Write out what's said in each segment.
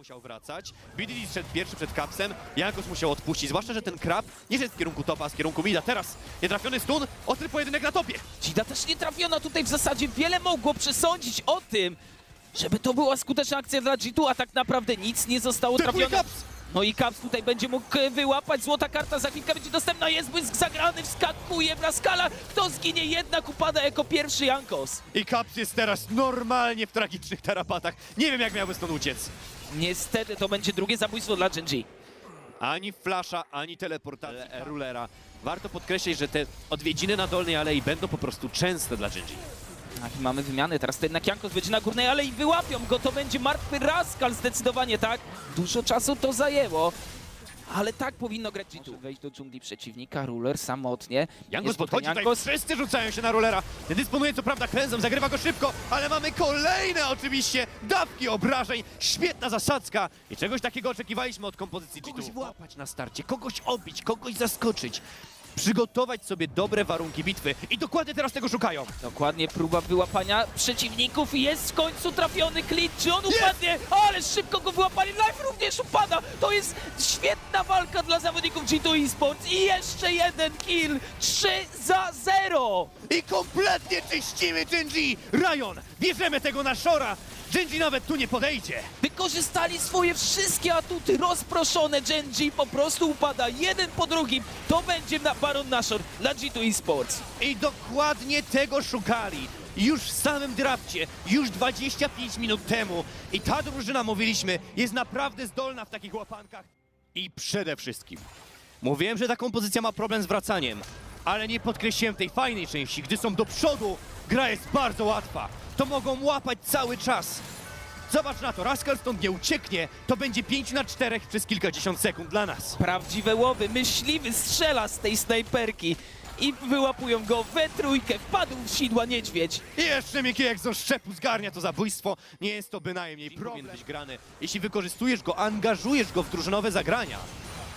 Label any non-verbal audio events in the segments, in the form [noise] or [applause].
musiał wracać. BDD szedł pierwszy przed kapsem, Jankos musiał odpuścić, zwłaszcza, że ten krab nie szedł w kierunku topa, a z kierunku mida. Teraz nietrafiony stun, ostry pojedynek na topie. Cida też nie trafiona tutaj w zasadzie. Wiele mogło przesądzić o tym, żeby to była skuteczna akcja dla G2, a tak naprawdę nic nie zostało Trafuje trafione. kaps! No i Caps tutaj będzie mógł e, wyłapać. Złota karta za chwilkę będzie dostępna. Jest błysk zagrany, wskakuje w skala. Kto zginie? Jednak upada jako pierwszy Jankos. I kaps jest teraz normalnie w tragicznych tarapatach. Nie wiem, jak miałby stąd uciec. Niestety to będzie drugie zabójstwo dla Genji. Ani flasza, ani teleportacji rulera. Warto podkreślić, że te odwiedziny na dolnej alei będą po prostu częste dla Genji. Tak, i mamy wymiany. Teraz to jednak Jankos będzie na górnej, ale i wyłapią go. To będzie martwy Raskal zdecydowanie, tak? Dużo czasu to zajęło. Ale tak powinno grać G2. Wejść do dżungli przeciwnika, Ruler samotnie. Jankos podchodzi, tutaj Jankos. wszyscy rzucają się na rulera. Ten dysponuje co prawda klęzą, zagrywa go szybko, ale mamy kolejne oczywiście dawki obrażeń. Świetna zasadzka i czegoś takiego oczekiwaliśmy od kompozycji G2. Kogoś włapać na starcie, kogoś obić, kogoś zaskoczyć. Przygotować sobie dobre warunki bitwy i dokładnie teraz tego szukają. Dokładnie próba wyłapania przeciwników i jest w końcu trafiony Klit. Czy on upadnie? Ale szybko go wyłapali. Life również upada. To jest świetna walka dla zawodników G2 Esports. I jeszcze jeden kill. 3 za 0. I kompletnie czyścimy Genji! Ryan, bierzemy tego na Shora! Genji nawet tu nie podejdzie. Wykorzystali swoje wszystkie atuty rozproszone. Genji po prostu upada jeden po drugim. To będzie na Baron Nashor dla G2 Esports. I dokładnie tego szukali. Już w samym drafcie, już 25 minut temu. I ta drużyna, mówiliśmy, jest naprawdę zdolna w takich łapankach. I przede wszystkim, mówiłem, że ta kompozycja ma problem z wracaniem, ale nie podkreśliłem tej fajnej części. Gdy są do przodu, gra jest bardzo łatwa. To mogą łapać cały czas. Zobacz na to, Rascal stąd nie ucieknie, to będzie 5 na 4 przez kilkadziesiąt sekund dla nas. Prawdziwe łowy. Myśliwy strzela z tej snajperki. I wyłapują go we trójkę. Wpadł w sidła niedźwiedź. I jeszcze jak z szczepu zgarnia to zabójstwo. Nie jest to bynajmniej problem być grany. Jeśli wykorzystujesz go, angażujesz go w drużynowe zagrania.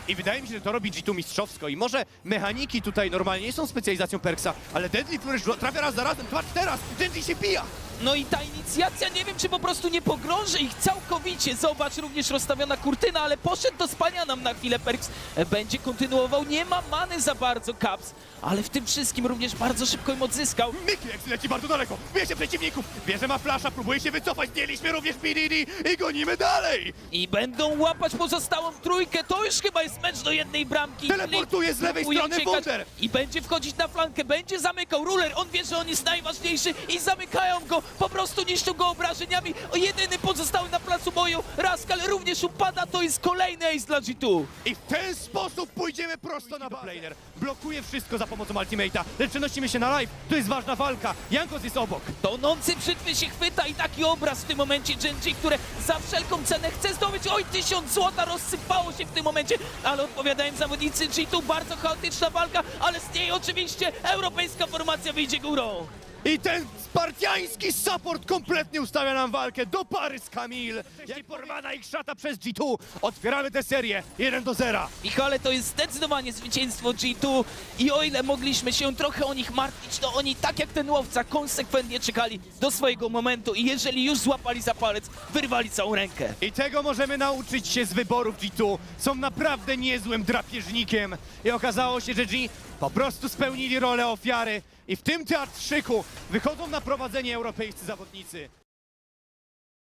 I wydaje mi się, że to robi G2 mistrzowsko. I może mechaniki tutaj normalnie nie są specjalizacją Perksa, ale Deadly Flourish trafia raz za razem, patrz teraz, Genji się pija! No i ta inicjacja, nie wiem czy po prostu nie pogrąży ich całkowicie. Zobacz, również rozstawiona kurtyna, ale poszedł do spania nam na chwilę. Perks e, będzie kontynuował. Nie ma many za bardzo Caps, ale w tym wszystkim również bardzo szybko im odzyskał. Jak leci bardzo daleko, bierze przeciwników, bierze ma flasza, próbuje się wycofać, mieliśmy również BDD i gonimy dalej! I będą łapać pozostałą trójkę. To już chyba jest mecz do jednej bramki. Teleportuje z lewej Próbuje strony uciekać Wunder. I będzie wchodzić na flankę, będzie zamykał Ruler. On wie, że on jest najważniejszy i zamykają go. Po prostu niszczą go obrażeniami. O jedyny pozostały na placu boju. Raskal również upada. To jest kolejny ace dla G2. I w ten sposób pójdziemy prosto na Planer. Blokuje wszystko za pomocą Ultimate'a. Lecz przenosimy się na live. To jest ważna walka. Jankos jest obok. Tonący brzytwy się chwyta i taki obraz w tym momencie Genji, które za wszelką cenę chce zdobyć. Oj, tysiąc złota rozsypało się w tym momencie, ale odpowiadają zawodnicy G2. Bardzo chaotyczna walka, ale z niej oczywiście europejska formacja wyjdzie górą. I ten spartiański support kompletnie ustawia nam walkę do pary z Kamil. Jak porwana ich szata przez G2. Otwieramy tę serię 1 do 0. Michale, to jest zdecydowanie zwycięstwo G2 i o ile mogliśmy się trochę o nich martwić, to oni tak jak ten łowca konsekwentnie czekali do swojego momentu i jeżeli już złapali za palec, wyrwali całą rękę. I tego możemy nauczyć się z wyborów G2. Są naprawdę niezłym drapieżnikiem. I okazało się, że G po prostu spełnili rolę ofiary. I w tym teatrzyku wychodzą na prowadzenie europejscy zawodnicy.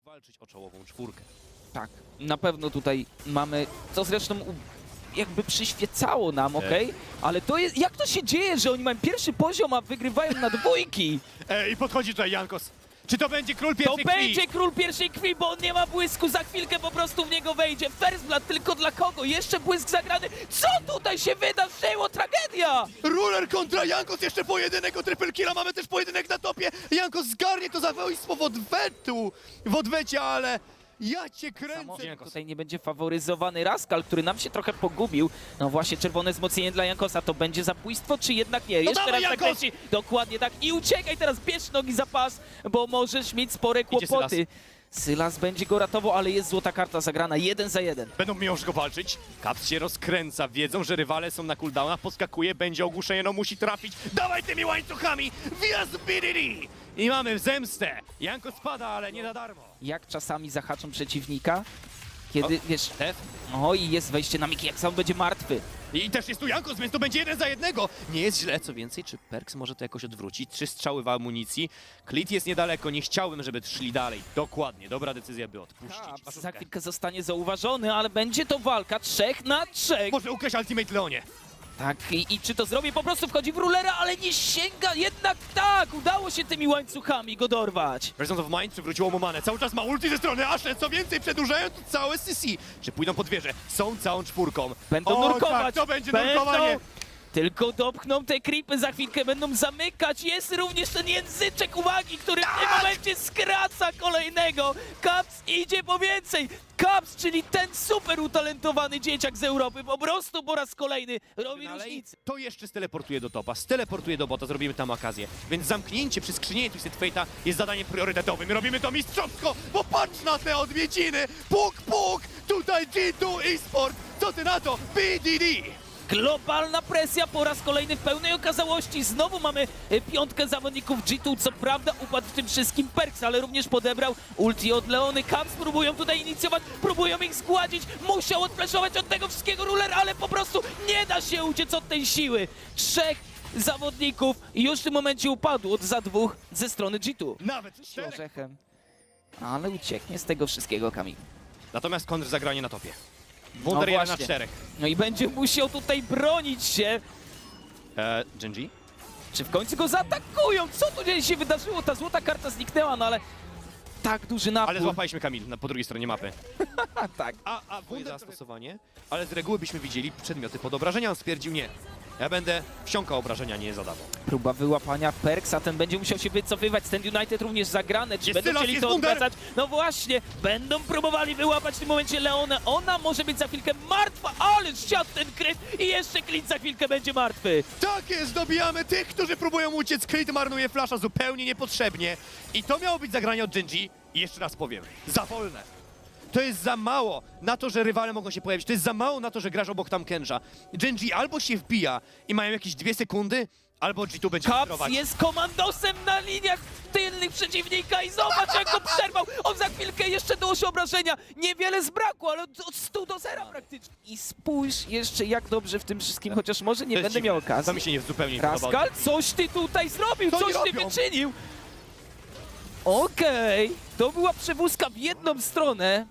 Walczyć o czołową czwórkę. Tak, na pewno tutaj mamy, co zresztą jakby przyświecało nam, okej? Ale to jest, jak to się dzieje, że oni mają pierwszy poziom, a wygrywają na dwójki? E, I podchodzi tutaj Jankos. Czy to będzie król To pierwszej krwi? będzie król pierwszej krwi, bo on nie ma błysku, za chwilkę po prostu w niego wejdzie. First Blood tylko dla kogo? Jeszcze błysk zagrany. Co tutaj się wydarzyło? Tragedia! Ruler kontra Jankos, jeszcze pojedynek o triple killa, mamy też pojedynek na topie. Jankos zgarnie to zabójstwo w odwetu, w odwecie, ale ja cię kręcę. Tutaj nie będzie faworyzowany Raskal, który nam się trochę pogubił. No właśnie, czerwone wzmocnienie dla Jankosa. To będzie zabójstwo, czy jednak nie? Jeszcze dawaj, raz Jankos! zakręci. Dokładnie tak. I uciekaj teraz, bierz nogi za pas, bo możesz mieć spore kłopoty. Sylas będzie go ratował, ale jest złota karta zagrana. Jeden za jeden. Będą mimo wszystko walczyć. Kaps się rozkręca, wiedzą, że rywale są na cooldownach, poskakuje, będzie ogłuszenie, no musi trafić. Dawaj tymi łańcuchami! Wjazd BDD! I mamy zemstę. Janko spada, ale nie za darmo. Jak czasami zahaczą przeciwnika. Kiedy, wiesz, Tef. o i jest wejście na Miki, jak sam będzie martwy. I też jest tu Jankos, więc to będzie jeden za jednego. Nie jest źle, co więcej, czy Perks może to jakoś odwrócić? Trzy strzały w amunicji. Klit jest niedaleko, nie chciałbym, żeby szli dalej. Dokładnie, dobra decyzja, by odpuścić. Za Paszówkę. chwilkę zostanie zauważony, ale będzie to walka trzech na trzech. Może ukraść Ultimate Leonie. Tak, i, i czy to zrobi? Po prostu wchodzi w rulera, ale nie sięga. Jednak tak, udało się tymi łańcuchami go dorwać. Presence of Mind przywróciło mu manę. Cały czas ma ulti ze strony Ashe. Co więcej, przedłużają tu całe CC. Czy pójdą pod wieżę? Są całą czwórką. Będą o, nurkować. Tak, to będzie Będą. nurkowanie. Tylko dopchną te creepy, za chwilkę będą zamykać. Jest również ten języczek uwagi, który w tym momencie skraca kolejnego. Caps idzie po więcej. Caps, czyli ten super utalentowany dzieciak z Europy, po prostu po raz kolejny robi Dalej, różnicę. to jeszcze steleportuje do topa, steleportuje do bota, zrobimy tam okazję. Więc zamknięcie przy skrzynienie Twisted Fate'a jest zadaniem priorytetowym. Robimy to mistrzowsko, bo patrz na te odwiedziny! Puk, puk! Tutaj G2 eSport! Co ty na to? BDD! Globalna presja po raz kolejny w pełnej okazałości. Znowu mamy e, piątkę zawodników G2. Co prawda upadł w tym wszystkim Perks, ale również podebrał ulti od Leony. Caps próbują tutaj inicjować, próbują ich zgładzić. Musiał odfleszować od tego wszystkiego ruler, ale po prostu nie da się uciec od tej siły. Trzech zawodników już w tym momencie upadło od za dwóch ze strony G2. Nawet czterech! Orzechem. Ale ucieknie z tego wszystkiego Kamil. Natomiast kontr zagranie na topie. Wunder jeden na właśnie. czterech. No i będzie musiał tutaj bronić się. Eee, Genji? Czy w końcu go zaatakują? Co tu dzieje się wydarzyło? Ta złota karta zniknęła, no ale tak duży napór. Ale złapaliśmy Kamil na, po drugiej stronie mapy. A, [laughs] tak. A, a Wunder zastosowanie? Ale z reguły byśmy widzieli przedmioty pod obrażenia, on stwierdził nie. Ja będę wsiąkał obrażenia, nie zadawał. Próba wyłapania Perksa, ten będzie musiał się wycofywać. Ten United również zagrane. Czy Jest będą Sylas, chcieli jest to Wunder! odwracać? No właśnie, będą próbowali wyłapać w tym momencie Leonę. Ona może być za chwilkę martwa, ale siadł ten kryt i jeszcze Clint za chwilkę będzie martwy. Tak jest, dobijamy tych, którzy próbują uciec. Creed marnuje flasza zupełnie niepotrzebnie. I to miało być zagranie od Genji. I jeszcze raz powiem, za wolne. To jest za mało na to, że rywale mogą się pojawić. To jest za mało na to, że grasz obok tam Kenja. Genji albo się wbija i mają jakieś dwie sekundy, albo G2 będzie Caps jest komandosem na liniach tylnych przeciwnika i zobacz jak go przerwał. On za chwilkę jeszcze dołoży obrażenia. Niewiele zbrakło, ale od od 100 do 0 praktycznie. I spójrz jeszcze jak dobrze w tym wszystkim, chociaż może nie To będę miał okazji. To mi się nie zupełnie nie podobało. Raskal, coś ty tutaj zrobił, Co coś oni ty robią? wyczynił. Okej, to była przewózka w jedną stronę.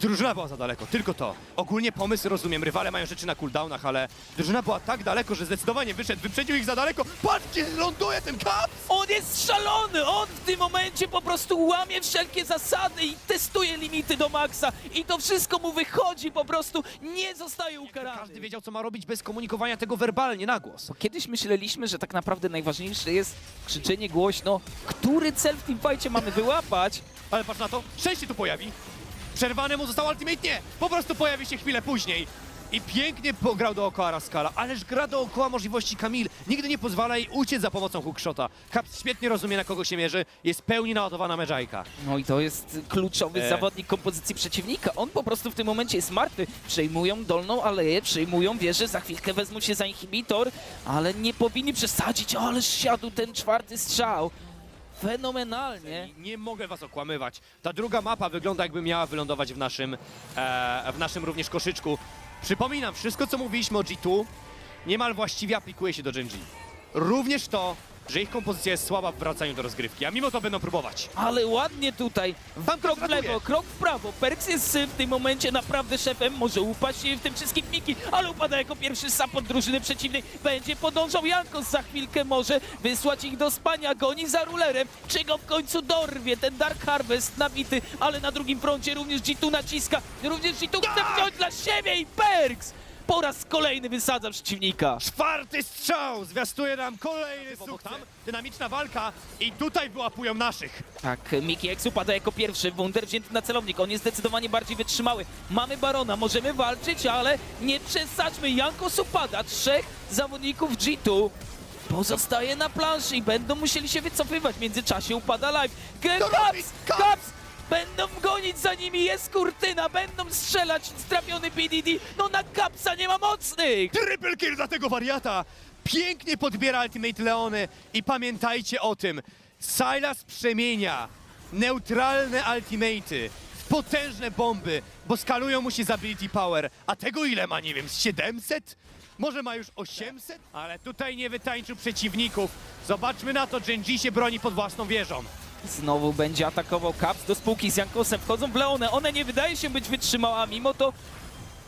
Drużyna była za daleko, tylko to. Ogólnie pomysł rozumiem, rywale mają rzeczy na cooldownach, ale drużyna była tak daleko, że zdecydowanie wyszedł, wyprzedził ich za daleko. Patrzcie, ląduje ten kap! On jest szalony! On w tym momencie po prostu łamie wszelkie zasady i testuje limity do maksa. I to wszystko mu wychodzi, po prostu nie zostaje ukarany. Każdy wiedział, co ma robić bez komunikowania tego werbalnie na głos. Bo kiedyś myśleliśmy, że tak naprawdę najważniejsze jest krzyczenie głośno, który cel w teamfightie mamy wyłapać. Ale patrz na to, szczęście tu pojawi. Przerwany mu został ultimate, nie! Po prostu pojawi się chwilę później. I pięknie pograł dookoła Raskala, ależ gra dookoła możliwości Kamil. Nigdy nie pozwala jej uciec za pomocą hookshota. Caps świetnie rozumie, na kogo się mierzy, jest pełni naładowana Medżajka. No i to jest kluczowy E. zawodnik kompozycji przeciwnika. On po prostu w tym momencie jest martwy. Przejmują dolną aleję, przejmują wieżę, za chwilkę wezmą się za inhibitor, ale nie powinni przesadzić. Ależ siadł ten czwarty strzał. Fenomenalnie. Nie mogę was okłamywać. Ta druga mapa wygląda jakby miała wylądować w naszym, e, w naszym również koszyczku. Przypominam, wszystko co mówiliśmy o G2 niemal właściwie aplikuje się do Genji. Również to, że ich kompozycja jest słaba w wracaniu do rozgrywki, a mimo to będą próbować. Ale ładnie tutaj. Tam krok w lewo, krok w prawo. Perks jest w tym momencie naprawdę szefem. Może upaść w tym wszystkim Miki, ale upada jako pierwszy support drużyny przeciwnej. Będzie podążał Jankos za chwilkę może wysłać ich do spania. Goni za rulerem. Czy go w końcu dorwie? Ten Dark Harvest nabity, ale na drugim froncie również G2 naciska. Również G2 chce wziąć dla siebie i Perks po raz kolejny wysadza przeciwnika. Czwarty strzał zwiastuje nam kolejny sukces. Dynamiczna walka i tutaj wyłapują naszych. Tak, Miki X upada jako pierwszy, Wunder wzięty na celownik, on jest zdecydowanie bardziej wytrzymały. Mamy Barona, możemy walczyć, ale nie przesadźmy, Jankos upada, trzech zawodników G2 pozostaje na planszy i będą musieli się wycofywać, w międzyczasie upada live. Caps! Caps! Będą gonić za nimi, jest kurtyna, będą strzelać, strafiony PDD, no na Capsa nie ma mocnych! Triple kill dla tego wariata! Pięknie podbiera Ultimate Leony i pamiętajcie o tym, Sylas przemienia neutralne ultimaty w potężne bomby, bo skalują mu się z ability power. A tego ile ma, nie wiem, z 700? Może ma już 800? Ale tutaj nie wytańczył przeciwników. Zobaczmy na to, Genji się broni pod własną wieżą. Znowu będzie atakował Caps do spółki z Jankosem. Wchodzą w Leone. One nie wydaje się być wytrzymała, mimo to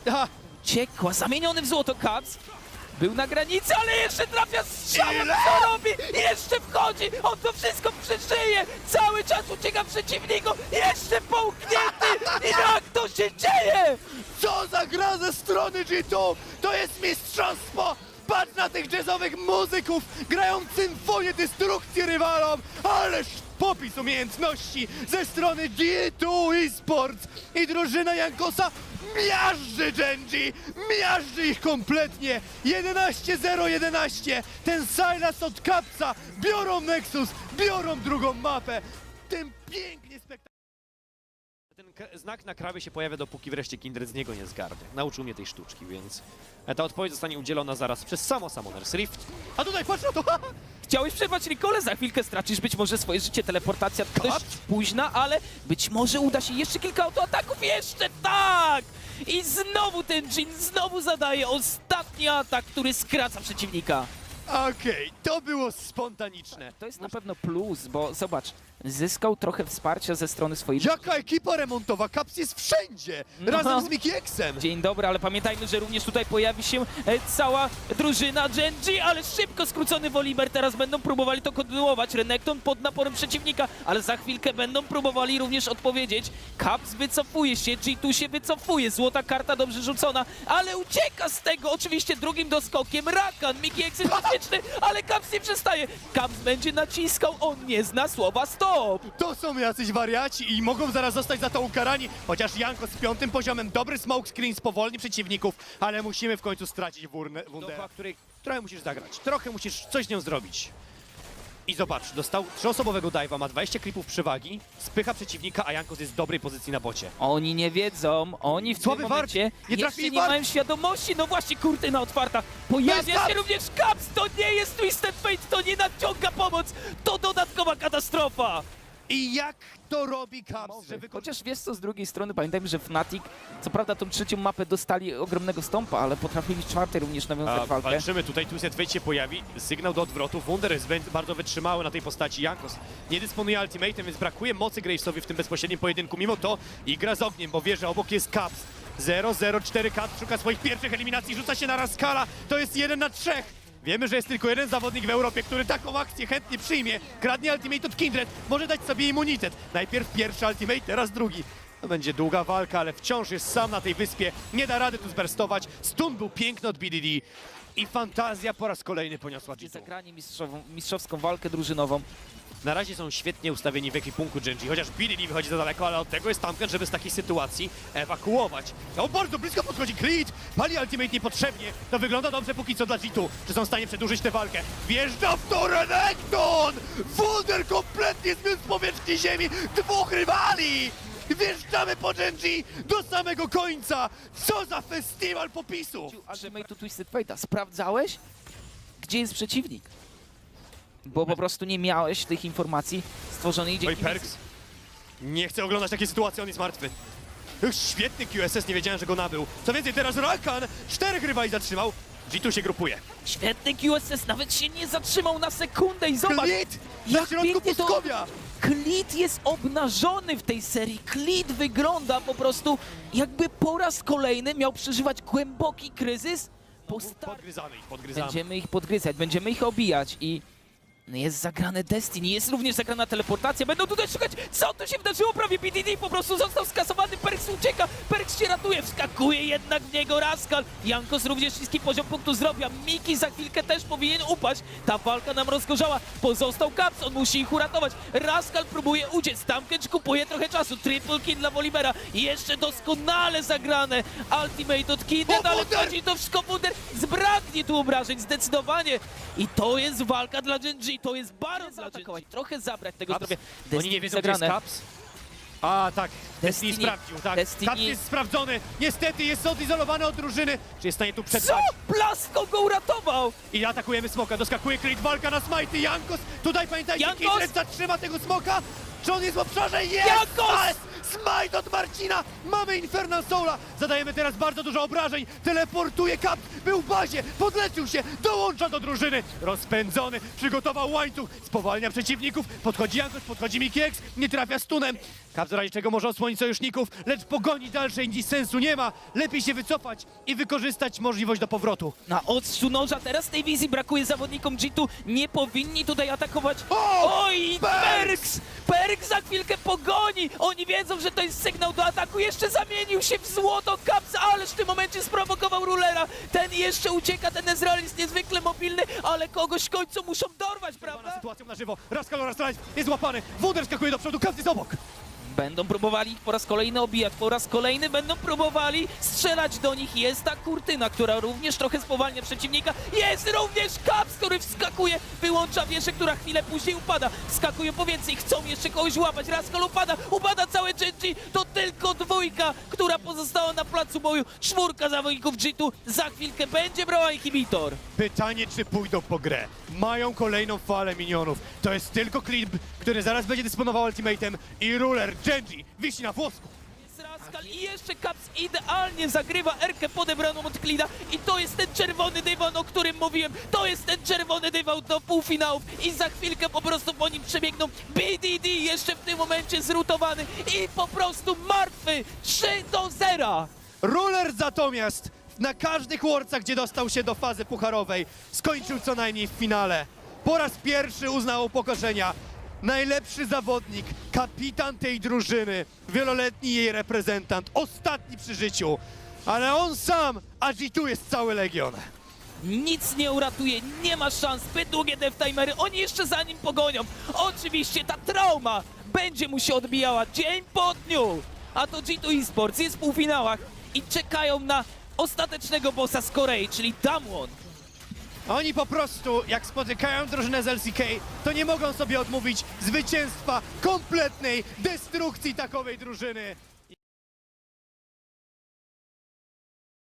Ha, ciekła. Zamieniony w złoto Caps. Był na granicy, ale jeszcze trafia strzałem. Co robi? Jeszcze wchodzi. On to wszystko przeżyje. Cały czas ucieka przeciwniku. Jeszcze połknięty. I jak to się dzieje? co za gra ze strony G2! To jest mistrzostwo! Patrz na tych jazzowych muzyków! Grają symfonię destrukcji rywalom! Ależ popis umiejętności ze strony G2 Esports! I drużyna Jankosa miażdży Genji! Miażdży ich kompletnie! 11-0-11! Ten Silas od Kapsa! Biorą Nexus! Biorą drugą mapę! Tym pięknie spektakularnie! Ten znak na krawie się pojawia, dopóki wreszcie Kindred z niego nie zgarnie. Nauczył mnie tej sztuczki, więc ta odpowiedź zostanie udzielona zaraz przez samo Summoner's Rift. A tutaj patrz na to! [laughs] Chciałeś przerwać Ricole, za chwilkę stracisz być może swoje życie, teleportacja dość późna, ale być może uda się jeszcze kilka autoataków, jeszcze tak! I znowu ten Jin znowu zadaje ostatni atak, który skraca przeciwnika. Okej, to było spontaniczne. To jest na pewno plus, bo zobacz, zyskał trochę wsparcia ze strony swoich... Jaka ekipa remontowa? Caps jest wszędzie! No. Razem z Mickey Xem! Dzień dobry, ale pamiętajmy, że również tutaj pojawi się e, cała drużyna Genji, ale szybko skrócony Volibear teraz będą próbowali to kontynuować. Renekton pod naporem przeciwnika, ale za chwilkę będą próbowali również odpowiedzieć. Caps wycofuje się, G2 się wycofuje, złota karta dobrze rzucona, ale ucieka z tego oczywiście drugim doskokiem. Rakan, Miki jest bezpieczny, ale Caps nie przestaje. Caps będzie naciskał, on nie zna słowa stop. To są jacyś wariaci i mogą zaraz zostać za to ukarani, chociaż Janko z piątym poziomem dobry smoke screen spowolni przeciwników, ale musimy w końcu stracić wurnę, wundę, której trochę musisz zagrać, trochę musisz coś z nią zrobić. I zobacz, dostał trzyosobowego dive'a, ma 20 klipów przewagi, spycha przeciwnika, a Jankos jest w dobrej pozycji na bocie. Oni nie wiedzą, oni w Słaby tym wart. momencie Nie jeszcze trafili nie wart. mają świadomości. No właśnie, kurtyna otwarta. To Pojawia się Caps. również Caps. To nie jest Twisted Fate, to nie nadciąga pomoc. To dodatkowa katastrofa. I jak to robi Caps, że. Chociaż wiesz co, z drugiej strony pamiętajmy, że Fnatic, co prawda tą trzecią mapę dostali ogromnego stąpa, ale potrafili w czwartej również nawiązać A, walkę. walczymy tutaj, Twisted Fate się pojawi, sygnał do odwrotu, Wunder jest bę- bardzo wytrzymały na tej postaci, Jankos nie dysponuje ultimatem, więc brakuje mocy Gravesowi w tym bezpośrednim pojedynku, mimo to i gra z ogniem, bo wie, że obok jest Caps. 0-0-4 Caps szuka swoich pierwszych eliminacji, rzuca się na Raskala, to jest 1 na 3. Wiemy, że jest tylko jeden zawodnik w Europie, który taką akcję chętnie przyjmie. Kradnie ultimate od Kindred, może dać sobie immunitet. Najpierw pierwszy ultimate, teraz drugi. To będzie długa walka, ale wciąż jest sam na tej wyspie. Nie da rady tu zberstować. Stun był piękny od BDD. I fantazja po raz kolejny poniosła G2. Zagranie mistrzową, mistrzowską walkę drużynową. Na razie są świetnie ustawieni w ekwipunku Genji, chociaż BDD wychodzi za daleko, ale od tego jest Tamken, żeby z takiej sytuacji ewakuować. O, bardzo blisko podchodzi Creed, pali ultimate niepotrzebnie. To wygląda dobrze póki co dla G2. Czy są w stanie przedłużyć tę walkę? Wjeżdża w to Renekton! Wunder kompletnie zmiótł z powierzchni ziemi dwóch rywali! Wjeżdżamy po Genji do samego końca! Co za festiwal popisów! Ultimate'u Twisted Fate'a. Sprawdzałeś, gdzie jest przeciwnik? Bo po prostu nie miałeś tych informacji stworzonych Oj, dzięki Perks. Nie chcę oglądać takiej sytuacji, on jest martwy. Ech, Świetny QSS, nie wiedziałem, że go nabył. Co więcej, teraz Rakan czterech rywali zatrzymał. G2 się grupuje. Świetny QSS nawet się nie zatrzymał na sekundę i zobacz, Klit! Na jak środku pięknie to- pustkowia! Klit jest obnażony w tej serii. Klit wygląda po prostu jakby po raz kolejny miał przeżywać głęboki kryzys. Po star... Podgryzamy ich, podgryzamy. Będziemy ich podgryzać, będziemy ich obijać i jest zagrane Destiny, jest również zagrana teleportacja. Będą tutaj szukać, co tu się wydarzyło. Prawie BDD po prostu został skasowany. Perks ucieka, Perks się ratuje, wskakuje jednak w niego Raskal. Jankos również niski poziom punktu zrobił, a Miki za chwilkę też powinien upaść. Ta walka nam rozgorzała. Pozostał Caps, on musi ich uratować. Raskal próbuje uciec, Tamkecz kupuje trochę czasu. Triple kill dla Wolibera. Jeszcze doskonale zagrane Ultimate od Kindred, O, ale wchodzi to wszystko Wunder. Zbraknie tu obrażeń, zdecydowanie. I to jest walka dla Genji, to jest baron dla. Trochę zabrać tego zdrowia. Oni nie wiedzą, gdzie jest. Caps. A, tak. Destiny, Destiny- sprawdził, tak. Destiny- Caps jest sprawdzony. Niestety jest odizolowany od drużyny. Czy jest w stanie tu Co? przetrwać? Blasko go uratował! I atakujemy smoka. Doskakuje Creed, walka na smite. Jankos. Tutaj pamiętajcie, Jankos! Kindred zatrzyma tego smoka. Czy on jest w obszarze? Jest! Jankos! Ale Smite od Marcina! Mamy Infernal Soula! Zadajemy teraz bardzo dużo obrażeń. Teleportuje Cap, był w bazie, podleczył się, dołącza do drużyny. Rozpędzony, przygotował łańcuch, spowalnia przeciwników. Podchodzi Jankos, podchodzi X, nie trafia stunem. Cap w razie czego może osłonić sojuszników, lecz pogoni dalszej nic sensu nie ma. Lepiej się wycofać i wykorzystać możliwość do powrotu. Na ostrzu noża teraz tej wizji brakuje zawodnikom G2. Nie powinni tutaj atakować. O! Oj! Perks! Perks za chwilkę pogoni! Oni wiedzą, że to jest sygnał do ataku. Jeszcze zamienił się w złoto Caps, ależ w tym momencie sprowokował Rulera. Ten jeszcze ucieka, ten Ezreal jest niezwykle mobilny, ale kogoś w końcu muszą dorwać, prawda? sytuacją na żywo. Rascal Rascal jest złapany. Wuder skakuje do przodu, Cap jest obok. Będą próbowali ich po raz kolejny obijać, po raz kolejny będą próbowali strzelać do nich. Jest ta kurtyna, która również trochę spowalnia przeciwnika. Jest również Caps, który wskakuje, wyłącza wieżę, która chwilę później upada. Wskakują po więcej, chcą jeszcze kogoś łapać. Raskol upada, upada całe Genji. To tylko dwójka, która pozostała na placu boju. Czwórka zawodników G2 za chwilkę będzie brała inhibitor. Pytanie, czy pójdą po grę. Mają kolejną falę minionów. To jest tylko Clip, który zaraz będzie dysponował ultimatem i Ruler, Genji, wisi na włosku. Jest Raskal i jeszcze Caps idealnie zagrywa Erkę podebraną od Klida i to jest ten czerwony dywan, o którym mówiłem. To jest ten czerwony dywan do półfinałów i za chwilkę po prostu po nim przebiegną BDD jeszcze w tym momencie zrutowany i po prostu martwy 3 do 0. Ruler natomiast na każdych Worldsach, gdzie dostał się do fazy pucharowej, skończył co najmniej w finale. Po raz pierwszy uznał upokorzenia. Najlepszy zawodnik, kapitan tej drużyny, wieloletni jej reprezentant, ostatni przy życiu. Ale on sam, a G2 jest cały legion. Nic nie uratuje, nie ma szans, zbyt długie dev-timery, oni jeszcze za nim pogonią. Oczywiście ta trauma będzie mu się odbijała dzień po dniu. A to G2 Esports jest w półfinałach i czekają na ostatecznego bossa z Korei, czyli Damwon. Oni po prostu, jak spotykają drużynę z LCK, to nie mogą sobie odmówić zwycięstwa kompletnej destrukcji takowej drużyny.